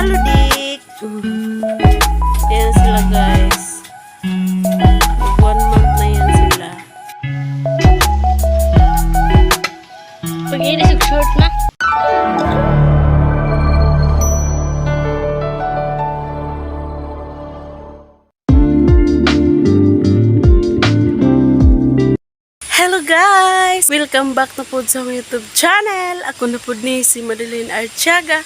Halo, Dick! Ayan sila, guys. One month na yan sila. Pag yung short na. Hello guys! Welcome back na po sa YouTube channel. Ako na po ni si Madeline Artiaga,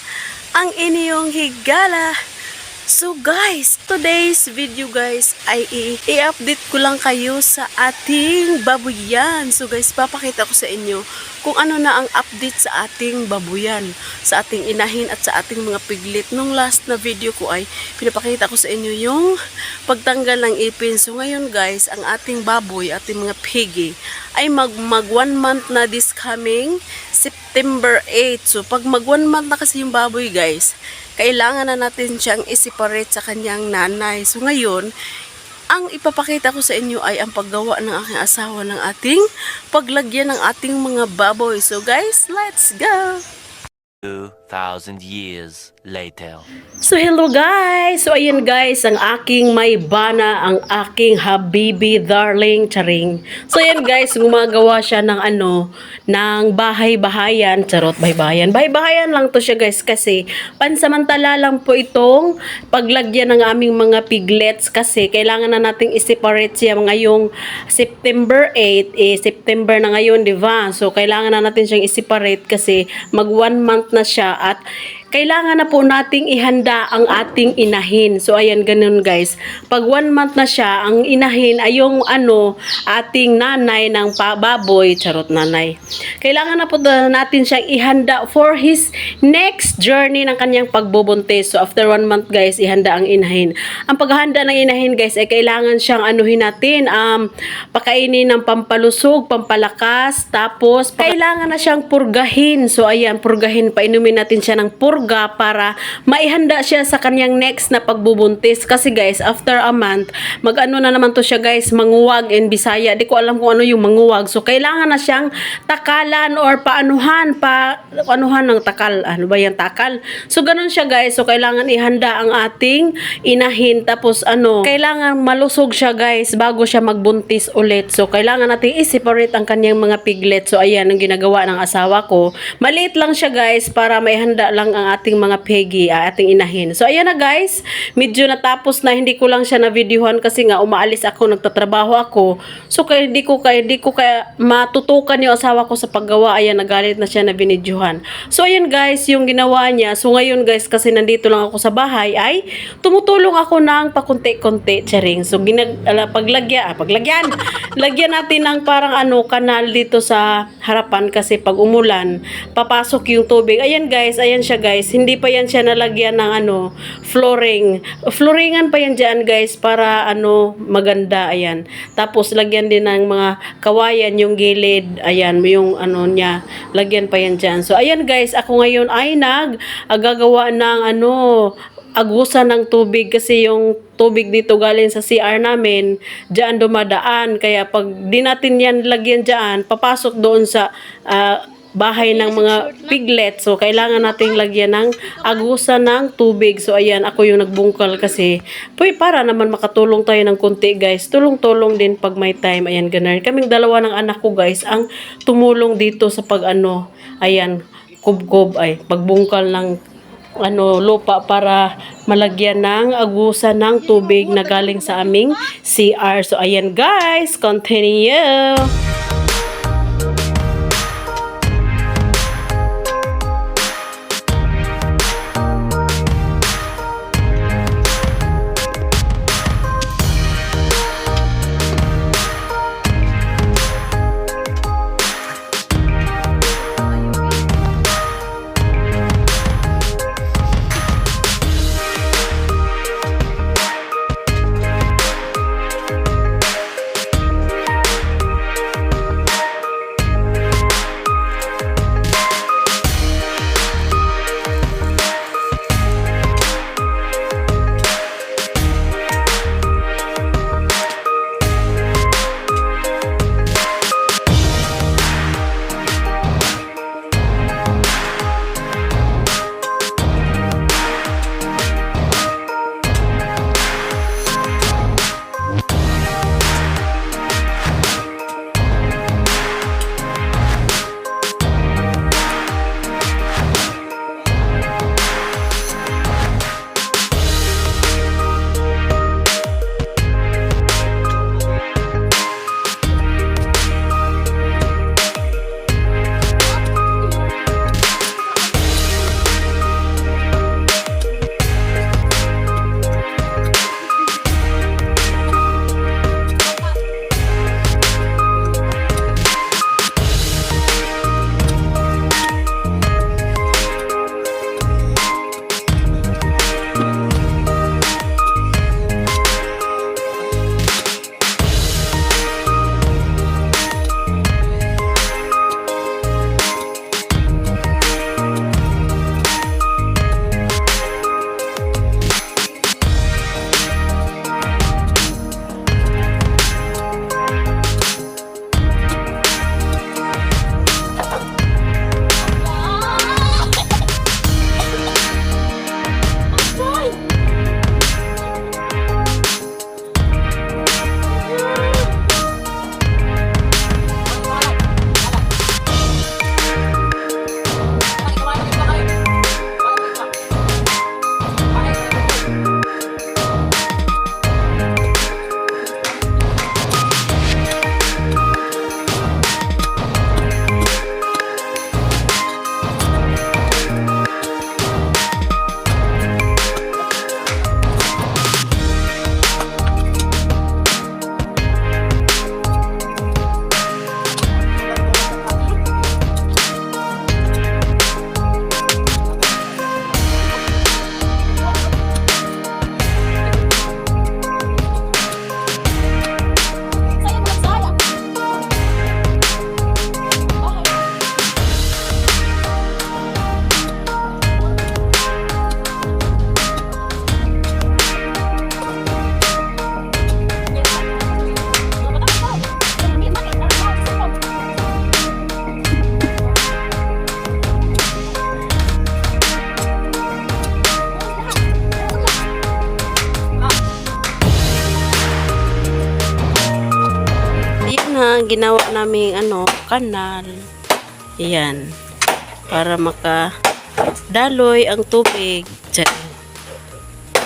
ang inyong higala. So guys, today's video guys ay i-update ko lang kayo sa ating babuyan. So guys, papakita ko sa inyo kung ano na ang update sa ating babuyan, sa ating inahin at sa ating mga piglit. Nung last na video ko ay pinapakita ko sa inyo yung pagtanggal ng ipin. So ngayon guys, ang ating baboy, ating mga piggy ay mag, mag one month na this coming September 8. So pag mag one month na kasi yung baboy guys, kailangan na natin siyang i-separate sa kanyang nanay. So ngayon, ang ipapakita ko sa inyo ay ang paggawa ng aking asawa ng ating paglagyan ng ating mga baboy. So guys, let's go! 2,000 years later. So hello guys! So ayan guys, ang aking may bana, ang aking habibi darling charing. So ayan guys, gumagawa siya ng ano, ng bahay-bahayan, charot bahay-bahayan. Bahay-bahayan lang to siya guys kasi pansamantala lang po itong paglagyan ng aming mga piglets kasi kailangan na nating i-separate siya ngayong September 8, eh September na ngayon, di ba? So kailangan na natin siyang i-separate kasi mag one month na siya at kailangan na po nating ihanda ang ating inahin. So, ayan, ganun guys. Pag one month na siya, ang inahin ay yung ano, ating nanay ng baboy, charot nanay. Kailangan na po na natin siyang ihanda for his next journey ng kanyang pagbubuntis. So, after one month guys, ihanda ang inahin. Ang paghahanda ng inahin guys, ay kailangan siyang anuhin natin, um, pakainin ng pampalusog, pampalakas, tapos kailangan na siyang purgahin. So, ayan, purgahin, painumin natin siya ng purga para maihanda siya sa kanyang next na pagbubuntis. Kasi guys, after a month, mag-ano na naman to siya guys, manguwag in Bisaya. Di ko alam kung ano yung manguwag. So, kailangan na siyang takalan or paanuhan, pa, anuhan ng takal. Ano ba yung takal? So, ganun siya guys. So, kailangan ihanda ang ating inahin. Tapos, ano, kailangan malusog siya guys bago siya magbuntis ulit. So, kailangan natin i-separate ang kanyang mga piglet. So, ayan ang ginagawa ng asawa ko. Maliit lang siya guys para maihanda lang ang ating mga peggy, ah, ating inahin. So, ayan na guys. Medyo natapos na. Hindi ko lang siya na videohan kasi nga umaalis ako, nagtatrabaho ako. So, kaya hindi ko kaya hindi ko kaya matutukan yung asawa ko sa paggawa. Ayan, nagalit na siya na binidyohan. So, ayan guys, yung ginawa niya. So, ngayon guys, kasi nandito lang ako sa bahay, ay tumutulong ako ng pakunti-kunti, charing. So, ginag, ala, paglagyan, ah, paglagyan. Lagyan natin ng parang ano, kanal dito sa harapan kasi pag umulan, papasok yung tubig. Ayan guys, ayan siya guys. Hindi pa yan siya nalagyan ng ano, flooring. Flooringan pa yan dyan guys para ano, maganda. Ayan. Tapos lagyan din ng mga kawayan yung gilid. Ayan, yung ano niya. Lagyan pa yan dyan. So ayan guys, ako ngayon ay nag ah, gagawa ng ano, agusan ng tubig kasi yung tubig dito galing sa CR namin, diyan dumadaan. Kaya pag di natin yan lagyan diyan, papasok doon sa ah, bahay ng mga piglet. So, kailangan nating lagyan ng agusan ng tubig. So, ayan, ako yung nagbungkal kasi Puy, para naman makatulong tayo ng konti, guys. Tulong-tulong din pag may time. Ayan, ganun. Kaming dalawa ng anak ko, guys, ang tumulong dito sa pag ano, ayan, kubkob ay pagbungkal ng ano lupa para malagyan ng agusan ng tubig na galing sa aming CR. So ayan guys, continue. Mga ginawa naming ano, kanal. Ayan. Para maka daloy ang tubig.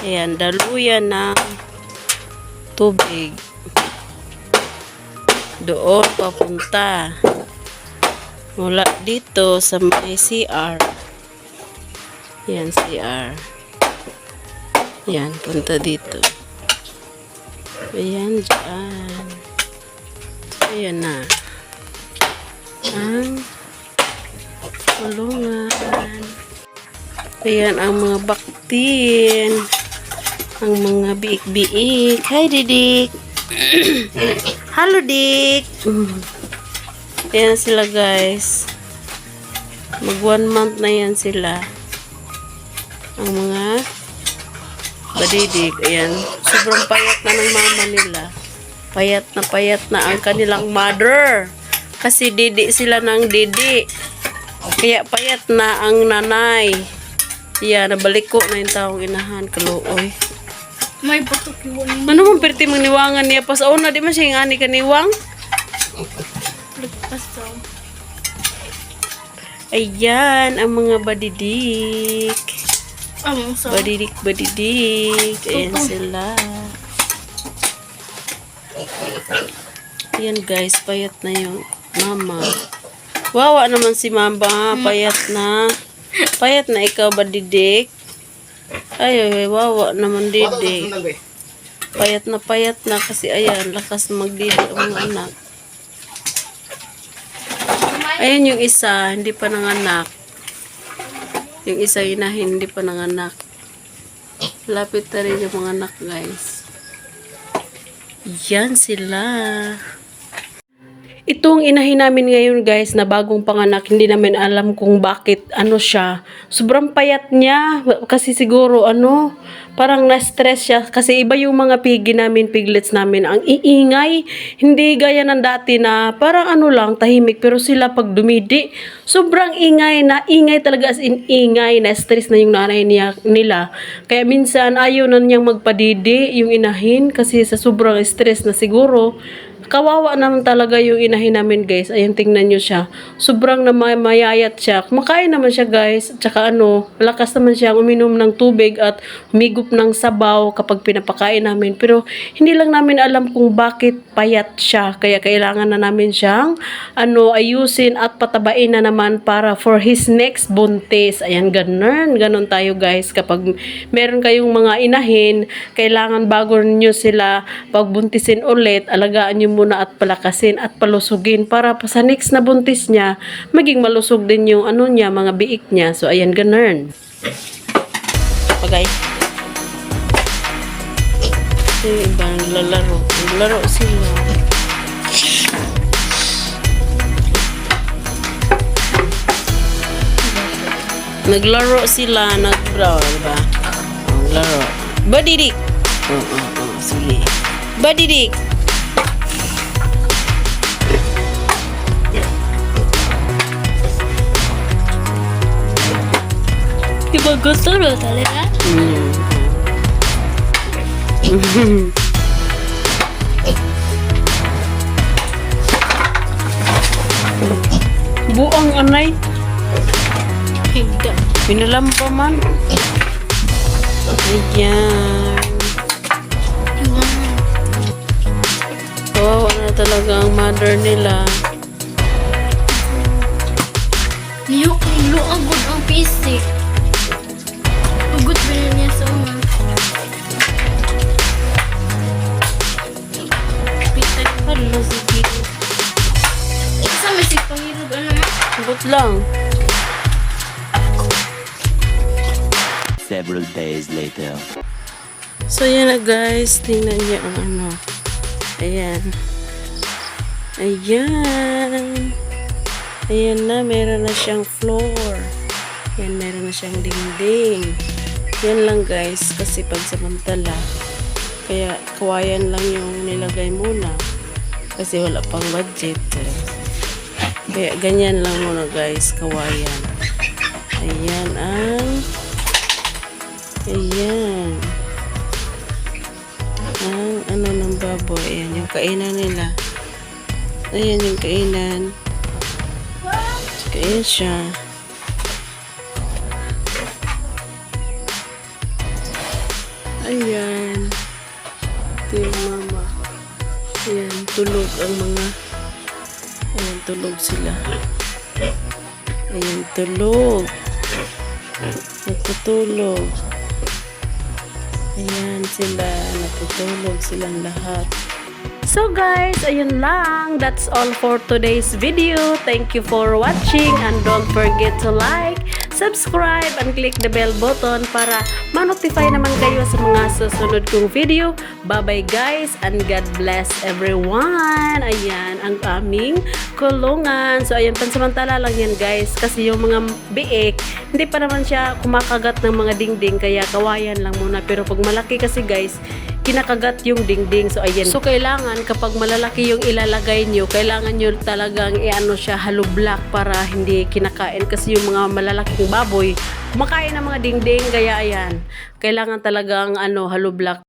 Ayan, daluyan ng tubig. Doon papunta. Mula dito sa may CR. Yan, CR. Yan, punta dito. Ayan, dyan. Ayan na. Ang kulungan. Ayan ang mga baktin. Ang mga biik-biik. Hi, Didik. Hello, Dik. Ayan sila, guys. Mag one month na yan sila. Ang mga badidik. Ayan. Sobrang payat na ng mama nila. Payat na payat na ang kanilang mother. Kasi didi sila ng didi. Kaya payat na ang nanay. Iya, nabalik ko na yung taong inahan. Kaluoy. May butok yung ni. Ano man perti mangniwangan niya pas una di man siya nga ni kaniwang. Lagpas daw. Ayan ang mga badidik. Ang sa. Badidik, badidik. Ayan sila. Ayan guys, payat na yung mama. Wawa naman si mama, payat na. Payat na ikaw badidik. Ay, ay, ay, wawa naman didik. Payat na payat na kasi ayan, lakas magdidi ang anak. Ayan yung isa, hindi pa nanganak. Yung isa inahin, hindi pa nanganak. Lapit na rin yung mga anak, guys. Yan sila. Itong inahin namin ngayon guys na bagong panganak, hindi namin alam kung bakit ano siya. Sobrang payat niya kasi siguro ano, parang na-stress siya kasi iba yung mga pigi namin, piglets namin. Ang iingay, hindi gaya ng dati na parang ano lang, tahimik. Pero sila pag dumidi, sobrang ingay na ingay talaga as in ingay, na-stress na yung nanay niya, nila. Kaya minsan ayaw na niyang magpadidi yung inahin kasi sa sobrang stress na siguro Kawawa naman talaga yung inahin namin guys. Ayan, tingnan nyo siya. Sobrang namayayat siya. Kumakain naman siya guys. At saka ano, malakas naman siya uminom ng tubig at humigop ng sabaw kapag pinapakain namin. Pero hindi lang namin alam kung bakit payat siya. Kaya kailangan na namin siyang ano, ayusin at patabain na naman para for his next buntis. Ayan, ganun. Ganun tayo guys. Kapag meron kayong mga inahin, kailangan bago nyo sila pagbuntisin ulit, alagaan nyo muna at palakasin at palusugin para pa sa next na buntis niya, maging malusog din yung ano niya, mga biik niya. So, ayan, ganun. Pagay. Ito yung iba naglalaro. Naglalaro sila. Naglaro sila, nag-brawl, diba? Oh, laro. Badidik! Oo, oh, oo, oh, sige. Badidik! Iba gusto ro talaga. Mm. Buang anay. Higda. Pinalampa man. Ayan. Kawawa na talaga ang mother nila. Niyo kay luagod ang PC. Lang. Several days later. So, yan na guys. Tingnan niyo ang ano. Ayan. Ayan. Ayan na. Meron na siyang floor. Ayan, meron na siyang dingding. Yan lang guys. Kasi pagsamantala. Kaya kawayan lang yung nilagay muna. Kasi wala pang budget. eh. Kaya ganyan lang muna guys. Kawayan. Ayan ang Ayan. Ang ano ng baboy. Ayan, yung kainan nila. Ayan yung kainan. Kain siya. Ayan. Ito yung mama. Ayan, tulog ang mga... Tulog sila. Ayan, tulog. Natutulog. Ayan sila. Natutulog silang lahat. So guys, ayun lang. That's all for today's video. Thank you for watching and don't forget to like, subscribe, and click the bell button para ma-notify naman kayo sa mga susunod kong video. Bye-bye guys and God bless everyone. Ayan, ang aming kulungan. So ayan, pansamantala lang yan guys kasi yung mga biik, hindi pa naman siya kumakagat ng mga dingding kaya kawayan lang muna. Pero pag malaki kasi guys, kinakagat yung dingding. So, ayan. So, kailangan kapag malalaki yung ilalagay nyo, kailangan nyo talagang i-ano siya, hollow block para hindi kinakain. Kasi yung mga malalaking baboy, kumakain ng mga dingding. Kaya, ayan, kailangan talagang ano, hollow block